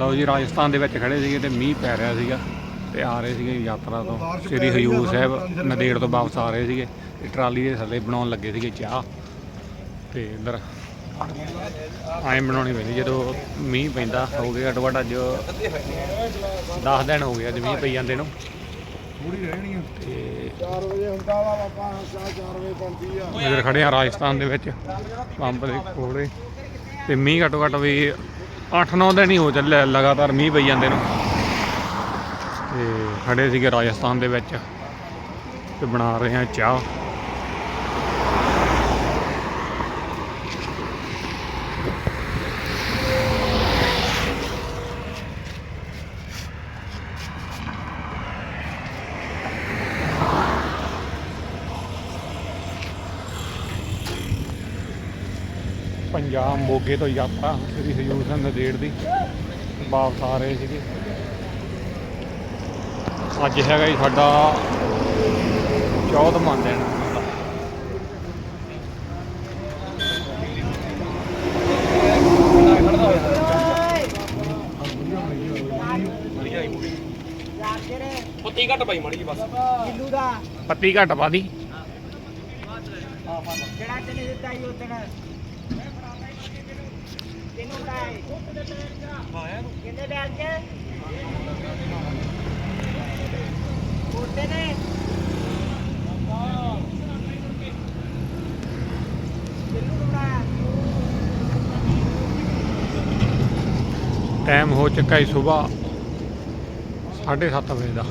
ਲਓ ਜੀ, ਰਾਜਸਥਾਨ ਦੇ ਵਿੱਚ ਖੜੇ ਸੀਗੇ ਤੇ ਮੀਂਹ ਪੈ ਰਿਹਾ ਸੀਗਾ ਤੇ ਆ ਰਹੇ ਸੀਗੇ ਯਾਤਰਾ ਤੋਂ। ਸ੍ਰੀ ਹਜੂਰ ਸਾਹਿਬ ਨਦੇੜ ਤੋਂ ਵਾਪਸ ਆ ਰਹੇ ਸੀਗੇ ਤੇ ਟਰਾਲੀ ਦੇ ਥੱਲੇ ਬਣਾਉਣ ਲੱਗੇ ਸੀਗੇ ਚਾਹ। ਤੇ ਇੱਧਰ ਐਂ ਬਣਾਉਣੀ ਪੈਂਦੀ, ਜਦੋਂ ਮੀਂਹ ਪੈਂਦਾ, ਹੋ ਗਿਆ ਘੱਟੋ ਘੱਟ ਅੱਜ 10 ਦਿਨ ਹੋ ਗਏ ਅੱਜ ਮੀਂਹ ਪਈ ਜਾਂਦੇ ਨੂੰ। ਪੂਰੀ ਰਹਿਣੀ ਆ ਤੇ 4 ਵਜੇ ਹੁੰਦਾ ਵਾ ਬਾਬਾ 4 ਵਜੇ ਬਣਦੀ ਆ ਇੱਧਰ ਖੜੇ ਆ ਰਾਜਸਥਾਨ ਦੇ ਵਿੱਚ, ਪੰਪ ਦੇ ਕੋਲੇ। ਤੇ ਮੀਂਹ ਘੱਟੋ ਘੱਟ ਵੀ 8-9 ਦਿਨ ਹੀ ਹੋ ਚੱਲੇ ਲਗਾਤਾਰ ਮੀਂਹ ਪਈ ਜਾਂਦੇ ਨੂੰ। ਤੇ ਖੜੇ ਸੀਗੇ ਰਾਜਸਥਾਨ ਦੇ ਵਿੱਚ ਤੇ ਬਣਾ ਰਹੇ ਆ ਚਾਹ। ਪੰਜਾਬ ਮੋਗੇ ਤੋਂ ਯਾਤਰਾ ਸ੍ਰੀ ਹਜੂਰ ਸਾਹਿਬ ਨੰਦੇੜ ਦੀ। ਵਾਪਸ ਆ ਰਹੇ ਸੀਗੇ। ਅੱਜ ਹੈਗਾ ਜੀ ਸਾਡਾ ਚੌਦਵਾਂ ਦਿਨ ਪੱਤੀ ਘੱਟ ਪਾਈ ਮਾੜੀ ਜੀ ਬਸ। ਕਿਲੂ ਦਾ ਪੱਤੀ ਘੱਟ ਪਾ ਦੀ। ਕਿਹੜਾ ਚਲੇ ਦਿੱਤਾ ਹੀ ਉਤਣ ਕਿੰਨੂ ਦਾ ਕਿੰਨੇ ਬੈਲ ਚ ਕੋਟੇ ਨੇ ਟਾਈਮ ਹੋ ਚੁੱਕਾ ਹੈ ਸਵੇਰ 7:30 ਵਜੇ ਦਾ।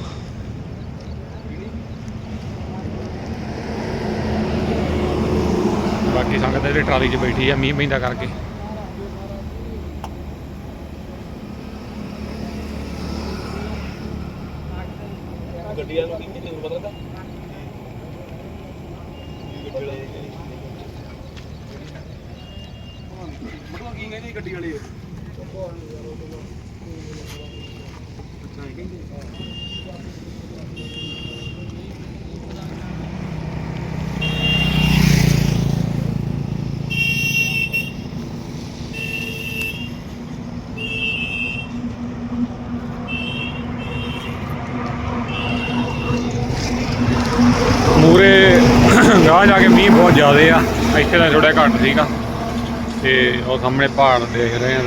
ਬਾਕੀ ਸੰਗਤ ਜਿਹੜੀ ਟਰਾਲੀ 'ਚ ਬੈਠੀ ਆ, ਮੀਂਹ ਪੈਂਦਾ ਕਰਕੇ। ਗੱਡੀਆਂ ਨੂੰ ਕੀ ਤੈਨੂੰ ਪਤਾ ਮਤਲਬ ਕੀ ਕਹਿੰਦੇ ਗੱਡੀ ਵਾਲੇ? ਅੱਛਾ ਇਹ ਕਹਿੰਦੇ। ਜਾ ਕੇ ਮੀਂਹ ਬਹੁਤ ਜ਼ਿਆਦਾ ਆ। ਇੱਥੇ ਤਾਂ ਥੋੜਾ ਘੱਟ ਸੀਗਾ। ਤੇ ਉਹ ਸਾਹਮਣੇ ਪਹਾੜ ਦੇਖ ਰਹੇ ਆ।